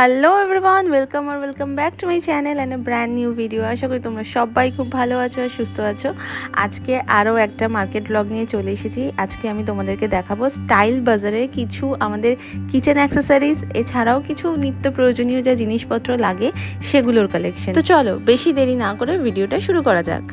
Hello everyone welcome R welcome back to my channel and a brand new video আশা করি তোমরা সবাই খুব ভালো আছো আর সুস্থ আছো। আজকে আরও একটা মার্কেট ব্লগ নিয়ে চলে এসেছি। আজকে আমি তোমাদেরকে দেখাবো স্টাইল বাজারে কিছু আমাদের কিচেন অ্যাক্সেসরিজ এছাড়াও কিছু নিত্য প্রয়োজনীয় যা জিনিসপত্র লাগে, সেগুলোর কালেকশন তো চলো, বেশি দেরি না করে ভিডিওটা শুরু করা যাক।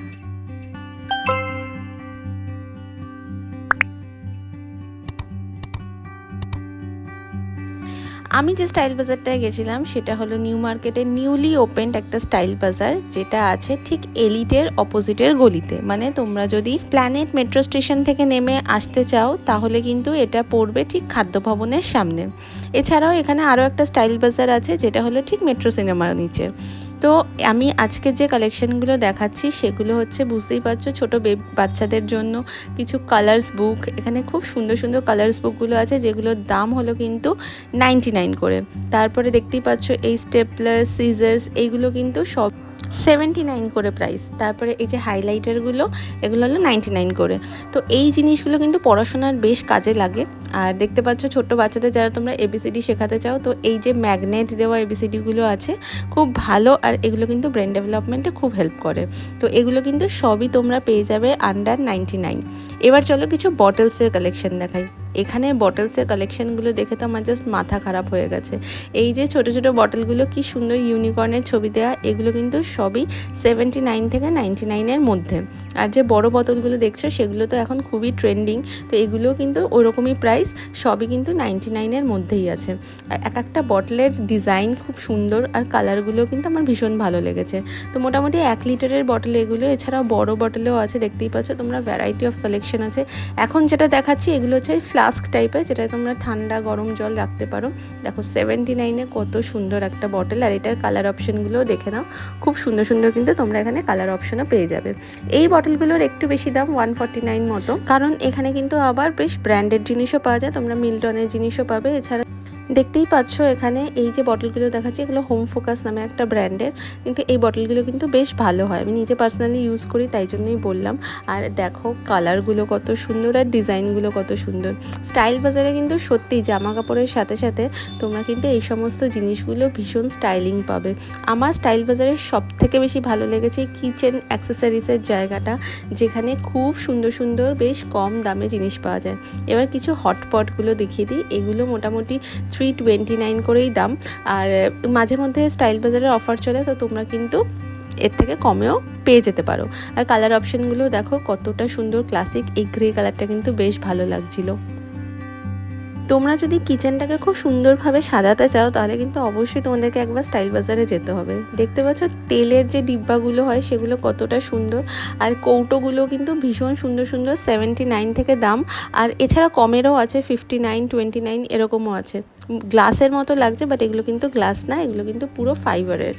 আমি যে স্টাইল বাজারটায় গেছিলাম, সেটা হলো নিউ মার্কেটের নিউলি ওপেন্ড একটা স্টাইল বাজার, যেটা আছে ঠিক এলিটের অপোজিটের গলিতে। মানে তোমরা যদি প্ল্যানেট মেট্রো স্টেশন থেকে নেমে আসতে চাও, তাহলে কিন্তু এটা পড়বে ঠিক খাদ্য ভবনের সামনে। এছাড়াও এখানে আরও একটা স্টাইল বাজার আছে, যেটা হলো ঠিক মেট্রো সিনেমার নিচে। তো আমি আজকে যে কালেকশনগুলো দেখাচ্ছি, সেগুলো হচ্ছে বুঝতেই পারছ ছোটো বাচ্চাদের জন্য কিছু কালার্স বুক এখানে খুব সুন্দর সুন্দর কালার্স বুকগুলো আছে, যেগুলোর দাম হলো কিন্তু নাইনটি নাইন করে। তারপরে দেখতেই পাচ্ছ এই স্টেপলার সিজার্স এইগুলো কিন্তু সব সেভেন্টি নাইন করে প্রাইস তারপরে এই যে হাইলাইটারগুলো এগুলো হলো নাইনটি নাইন করে। তো এই জিনিসগুলো কিন্তু পড়াশোনার বেশ কাজে লাগে। আর দেখতে পাচ্ছ ছোট্ট বাচ্চাদের যারা তোমরা এবিসিডি শেখাতে চাও, তো এই যে ম্যাগনেট দেওয়া এবিসিডিগুলো আছে, খুব ভালো আর এগুলো কিন্তু ব্রেন ডেভেলপমেন্টে খুব হেল্প করে। তো এগুলো কিন্তু সবই তোমরা পেয়ে যাবে আন্ডার নাইনটি নাইন এবার চলো কিছু বটলসের কালেকশন দেখাই। এখানে বটলসের কালেকশনগুলো দেখে তো আমার জাস্ট মাথা খারাপ হয়ে গেছে। এই যে ছোট ছোট বটলগুলো কি সুন্দর ইউনিকর্নের ছবি দেওয়া এগুলো কিন্তু সবই সেভেন্টি নাইন থেকে নাইনটি নাইনের মধ্যে। আর যে বড় বোতলগুলো দেখছ, সেগুলো তো এখন খুবই ট্রেন্ডিং তো এগুলোও কিন্তু ওরকমই প্রাইস সবই কিন্তু নাইনটি নাইনের মধ্যেই আছে। আর এক একটা বটলের ডিজাইন খুব সুন্দর, আর কালারগুলো কিন্তু আমার ভীষণ ভালো লেগেছে। তো মোটামুটি এক লিটারের বটল এগুলো, এছাড়াও বড় বটলেও আছে, দেখতেই পাচ্ছ, তোমরা ভ্যারাইটি অফ কালেকশন আছে। এখন যেটা দেখাচ্ছি, এগুলো হচ্ছে ফ্লাস্ক টাইপের, যেটা তোমরা ঠান্ডা গরম জল রাখতে পারো। দেখো সেভেন্টি নাইনে কত সুন্দর একটা বটল আর এটার কালার অপশনগুলোও দেখে নাও। খুব সুন্দর সুন্দর কিন্তু তোমরা এখানে কালার অপশনও পেয়ে যাবে। এই বটলগুলোর একটু বেশি দাম ওয়ান ফর্টি নাইন মতো। কারণ এখানে কিন্তু আবার বেশ ব্র্যান্ডেড জিনিসও পাওয়া যায়, তোমরা মিল্টনের জিনিসও পাবে। এছাড়া দেখতেই পাচ্ছ এখানে এই যে বটলগুলো দেখাচ্ছি, এগুলো হোম ফোকাস নামে একটা ব্র্যান্ডের কিন্তু এই বটলগুলো কিন্তু বেশ ভালো হয়। আমি নিজে পার্সোনালি ইউজ করি, তাই জন্যই বললাম। আর দেখো কালারগুলো কত সুন্দর আর ডিজাইনগুলো কত সুন্দর। স্টাইল বাজারে কিন্তু সত্যিই জামা কাপড়ের সাথে সাথে তোমরা কিন্তু এই সমস্ত জিনিসগুলো ভীষণ স্টাইলিং পাবে। আমার স্টাইল বাজারের সব থেকে বেশি ভালো লেগেছে কিচেন অ্যাক্সেসরিজের জায়গাটা, যেখানে খুব সুন্দর সুন্দর বেশ কম দামে জিনিস পাওয়া যায়। এবার কিছু হটপটগুলো দেখিয়ে দিই। এগুলো মোটামুটি থ্রি টোয়েন্টি নাইন করেই দাম। আর মাঝে মধ্যে স্টাইল বাজারের অফার চলে, তো তোমরা কিন্তু এর থেকে কমেও পেয়ে যেতে পারো। আর কালার অপশানগুলো দেখো, কতটা সুন্দর ক্লাসিক এই গ্রে কালারটা কিন্তু বেশ ভালো লাগছিল। তোমরা যদি কিচেনটাকে খুব সুন্দরভাবে সাজাতে চাও, তাহলে কিন্তু অবশ্যই তোমাদেরকে একবার স্টাইল বাজারে যেতে হবে। দেখতে পাচ্ছ, তেলের যে ডিব্বাগুলো হয়, সেগুলো কতটা সুন্দর। আর কৌটোগুলো কিন্তু ভীষণ সুন্দর সুন্দর সেভেন্টি নাইন থেকে দাম। আর এছাড়া কমেরও আছে ফিফটি নাইন টোয়েন্টি নাইন এরকমও আছে। গ্লাসের মতো লাগছে বাট এগুলো কিন্তু গ্লাস না, এগুলো কিন্তু পুরো ফাইবারের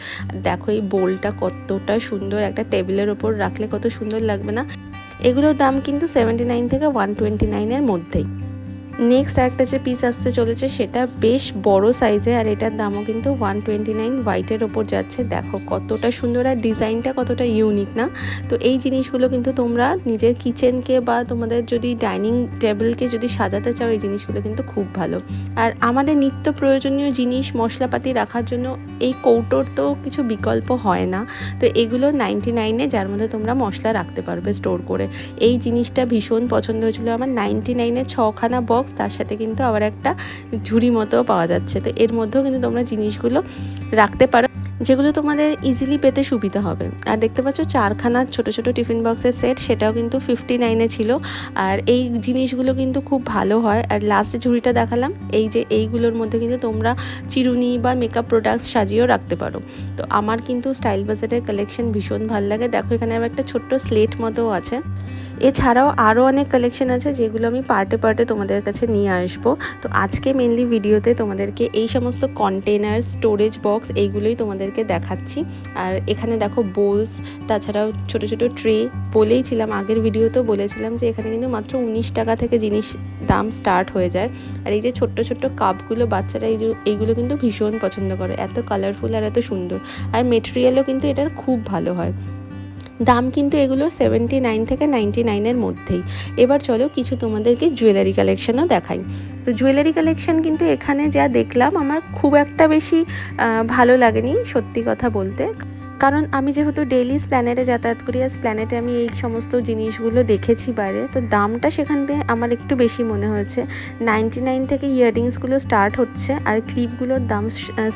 দেখো এই বোলটা কতটা সুন্দর, একটা টেবিলের ওপর রাখলে কত সুন্দর লাগবে না? এগুলোর দাম কিন্তু সেভেন্টি নাইন থেকে ওয়ান টোয়েন্টি নাইনের মধ্যেই। নেক্সট আরেকটা যে পিস আসতে চলেছে সেটা বেশ বড় সাইজে আর এটার দামও কিন্তু ওয়ান টোয়েন্টি নাইন হোয়াইটের ওপর যাচ্ছে। দেখো কতটা সুন্দর আর ডিজাইনটা কতটা ইউনিক না? তো এই জিনিসগুলো কিন্তু তোমরা নিজের কিচেনকে বা তোমাদের যদি ডাইনিং টেবিলকে যদি সাজাতে চাও, এই জিনিসগুলো কিন্তু খুব ভালো। আর আমাদের নিত্য প্রয়োজনীয় জিনিস মশলাপাতি রাখার জন্য এই কৌটোর তো কিছু বিকল্প হয় না। তো এগুলো নাইনটি নাইনে যার মধ্যে তোমরা মশলা রাখতে পারবে স্টোর করে। এই জিনিসটা ভীষণ পছন্দ হয়েছিল আমার। নাইনটি নাইনে ছখানা বক্স বক্স তার সাথে কিন্তু আবার একটা ঝুড়ি মতো পাওয়া যাচ্ছে। তো এর মধ্যেও কিন্তু তোমরা জিনিসগুলো রাখতে পারো, যেগুলো তোমাদের ইজিলি পেতে সুবিধা হবে। আর দেখতে পাচ্ছ চারখানা ছোট ছোট টিফিন বক্সের সেট, সেটাও কিন্তু ফিফটি নাইনে ছিল। আর এই জিনিসগুলো কিন্তু খুব ভালো হয়। আর লাস্টে ঝুড়িটা দেখালাম, এই যে এইগুলোর মধ্যে কিন্তু তোমরা চিরুনি বা মেকআপ প্রোডাক্টস সাজিয়েও রাখতে পারো। তো আমার কিন্তু স্টাইল বাজারের কালেকশন ভীষণ ভালো লাগে। দেখো এখানে আবার একটা ছোট্ট স্লেট মতো আছে। এছাড়াও আরও অনেক কালেকশন আছে যেগুলো আমি পার্টে পার্টে তোমাদের কাছে নিয়ে আসব। তো আজকে মেনলি ভিডিওতে তোমাদেরকে এই সমস্ত কন্টেনার স্টোরেজ বক্স এইগুলোই তোমাদেরকে দেখাচ্ছি। আর এখানে দেখো বোলস তাছাড়াও ছোট ছোট ট্রে বলেইছিলাম আগের ভিডিওতেও বলেছিলাম যে এখানে কিন্তু মাত্র উনিশ টাকা থেকে জিনিস দাম স্টার্ট হয়ে যায়। আর এই যে ছোট্ট ছোট্ট কাপগুলো বাচ্চারা এই এইগুলো কিন্তু ভীষণ পছন্দ করে, এত কালারফুল আর এত সুন্দর। আর মেটেরিয়ালও কিন্তু এটার খুব ভালো হয়। দাম কিন্তু এগুলো সেভেন্টি নাইন থেকে নাইনটি নাইনের মধ্যেই। এবার চলো কিছু তোমাদেরকে জুয়েলারি কালেকশনও দেখাই। তো জুয়েলারি কালেকশন কিন্তু এখানে যা দেখলাম, আমার খুব একটা বেশি ভালো লাগেনি সত্যি কথা বলতে। কারণ আমি যেহেতু ডেইলি স্প্ল্যানেটে যাতায়াত করি, আর স্প্ল্যানেটে আমি এই সমস্ত জিনিসগুলো দেখেছি বাইরে, তো দামটা সেখান থেকে আমার একটু বেশি মনে হয়েছে। নাইনটি নাইন থেকে ইয়াররিংসগুলো স্টার্ট হচ্ছে, আর ক্লিপগুলোর দাম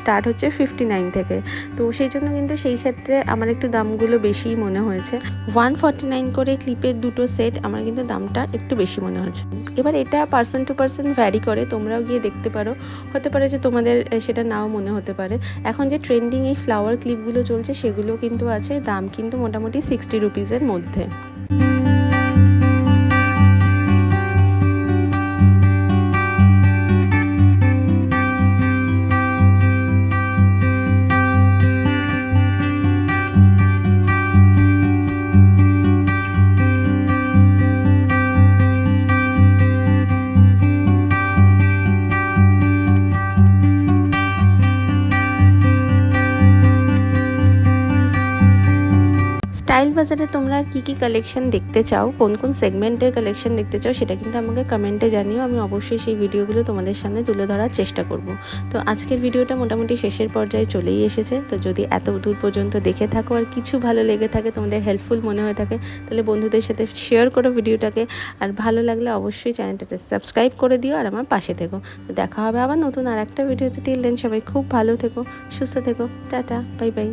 স্টার্ট হচ্ছে ফিফটি নাইন থেকে। তো সেই জন্য কিন্তু সেই ক্ষেত্রে আমার একটু দামগুলো বেশিই মনে হয়েছে। ওয়ান ফর্টি নাইন করে ক্লিপের দুটো সেট আমার কিন্তু দামটা একটু বেশি মনে হচ্ছে এবার এটা পার্সন টু পার্সন ভ্যারি করে, তোমরাও গিয়ে দেখতে পারো। হতে পারে যে তোমাদের সেটা নাও মনে হতে পারে। এখন যে ট্রেন্ডিং এই ফ্লাওয়ার ক্লিপগুলো চলছে সেগুলো কিন্তু আছে দাম কিন্তু মোটামুটি সিক্সটি রুপিসের মধ্যে। স্টাইল বাজারে তোমরা কি কি কালেকশন দেখতে চাও, কোন কোন সেগমেন্টের কালেকশন দেখতে চাও সেটা কিন্তু আমাকে কমেন্টে জানিও, আমি অবশ্যই সেই ভিডিওগুলো তোমাদের সামনে তুলে ধরার চেষ্টা করব। তো আজকের ভিডিওটা মোটামুটি শেষের পর্যায়ে চলেই এসেছে, তো যদি এত দূর পর্যন্ত দেখে থাকো আর কিছু ভালো লেগে থাকে, তোমাদের হেল্পফুল মনে হয়ে থাকে, তাহলে বন্ধুদের সাথে শেয়ার করো ভিডিওটাকে আর ভালো লাগলে অবশ্যই চ্যানেলটাতে সাবস্ক্রাইব করে দিও আর আমার পাশে থেকো। তো দেখা হবে আবার নতুন আর একটা ভিডিওতে টিল দেন সবাই খুব ভালো থেকো, সুস্থ থেকো, টাটা বাই বাই